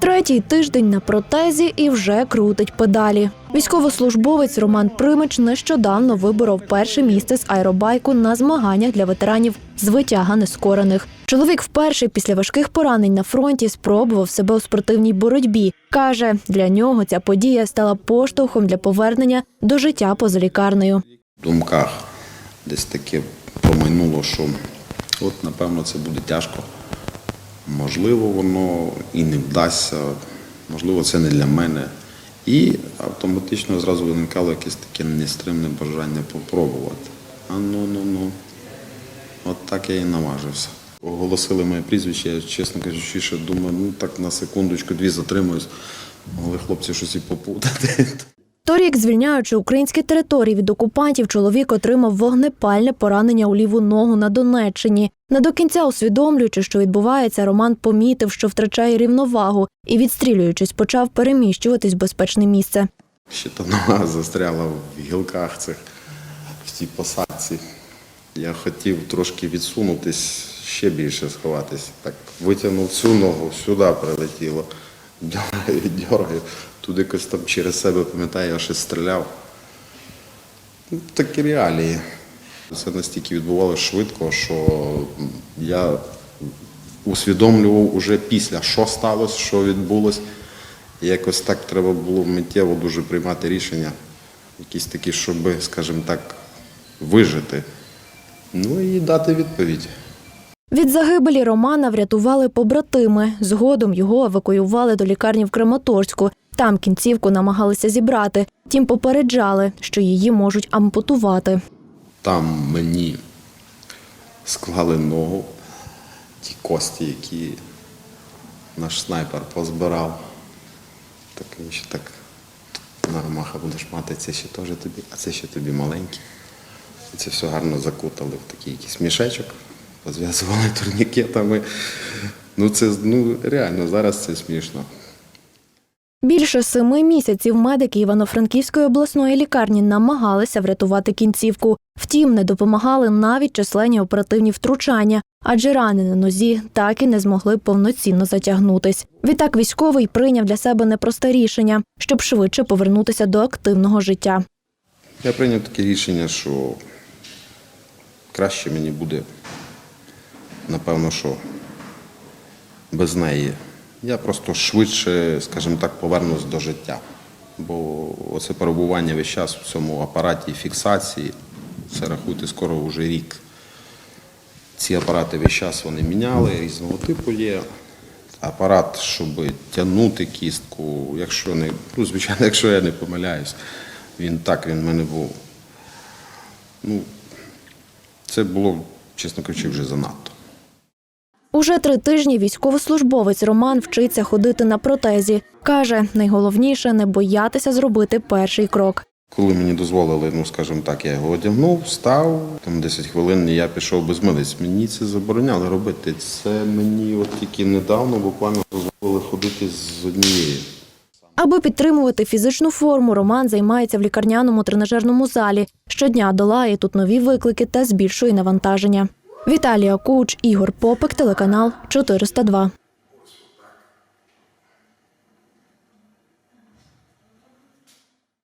Третій тиждень на протезі і вже крутить педалі. Військовослужбовець Роман Примич нещодавно виборов перше місце з аеробайку на змаганнях для ветеранів з витяга нескорених. Чоловік вперше після важких поранень на фронті спробував себе у спортивній боротьбі. каже, для нього ця подія стала поштовхом для повернення до життя поза лікарнею. В думках десь таке промайнуло, що от напевно це буде тяжко. Можливо, воно і не вдасться, можливо, це не для мене. І автоматично зразу виникало якесь таке нестримне бажання попробувати. А ну ну ну. От так я і наважився. Оголосили моє прізвище, я, чесно кажучи, ще думаю, ну так на секундочку, дві затримуюсь. Могли хлопці щось і попутати. Торік, звільняючи українські території від окупантів, чоловік отримав вогнепальне поранення у ліву ногу на Донеччині. Не до кінця усвідомлюючи, що відбувається, Роман помітив, що втрачає рівновагу, і, відстрілюючись, почав переміщуватись в безпечне місце. Ще та нога застряла в гілках цих, в цій посадці. Я хотів трошки відсунутись, ще більше сховатись. Так витягнув цю ногу, сюди прилетіло. Дьоргаю, дьоргаю. Туди якось там через себе, пам'ятаю, я ще стріляв. Ну, Такі реалії. Це настільки відбувалося швидко, що я усвідомлював уже після, що сталося, що відбулося. Якось так треба було миттєво дуже приймати рішення, якісь такі, щоб, скажімо так, вижити. Ну і дати відповідь. Від загибелі Романа врятували побратими. Згодом його евакуювали до лікарні в Краматорську. Там кінцівку намагалися зібрати. Тім попереджали, що її можуть ампутувати. Там мені склали ногу, ті кості, які наш снайпер позбирав. Так він ще так Наромаха будеш мати, це ще теж тобі, а це ще тобі маленький. І це все гарно закутали в такий якийсь мішечок, позв'язували турнікетами. Ну це ну, реально, зараз це смішно. Більше семи місяців медики Івано-Франківської обласної лікарні намагалися врятувати кінцівку. Втім, не допомагали навіть численні оперативні втручання, адже рани на нозі так і не змогли повноцінно затягнутись. Відтак військовий прийняв для себе непросте рішення, щоб швидше повернутися до активного життя. Я прийняв таке рішення, що краще мені буде, напевно, що без неї. Я просто швидше, скажімо так, повернусь до життя. Бо оце перебування весь час в цьому апараті фіксації, це рахуйте скоро вже рік. Ці апарати весь час вони міняли, різного типу є. Апарат, щоб тягнути кістку, якщо не, ну, звичайно, якщо я не помиляюсь, він так він в мене був. Ну, це було, чесно кажучи, вже занадто. Уже три тижні військовослужбовець Роман вчиться ходити на протезі. Каже, найголовніше не боятися зробити перший крок. Коли мені дозволили, ну скажімо так, я його одягнув, встав, там 10 хвилин я пішов без милиць. Мені це забороняли робити. Це мені от тільки недавно буквально дозволили ходити з однією. Аби підтримувати фізичну форму, Роман займається в лікарняному тренажерному залі. Щодня долає тут нові виклики та збільшує навантаження. Віталія Куч, Ігор Попик, телеканал 402.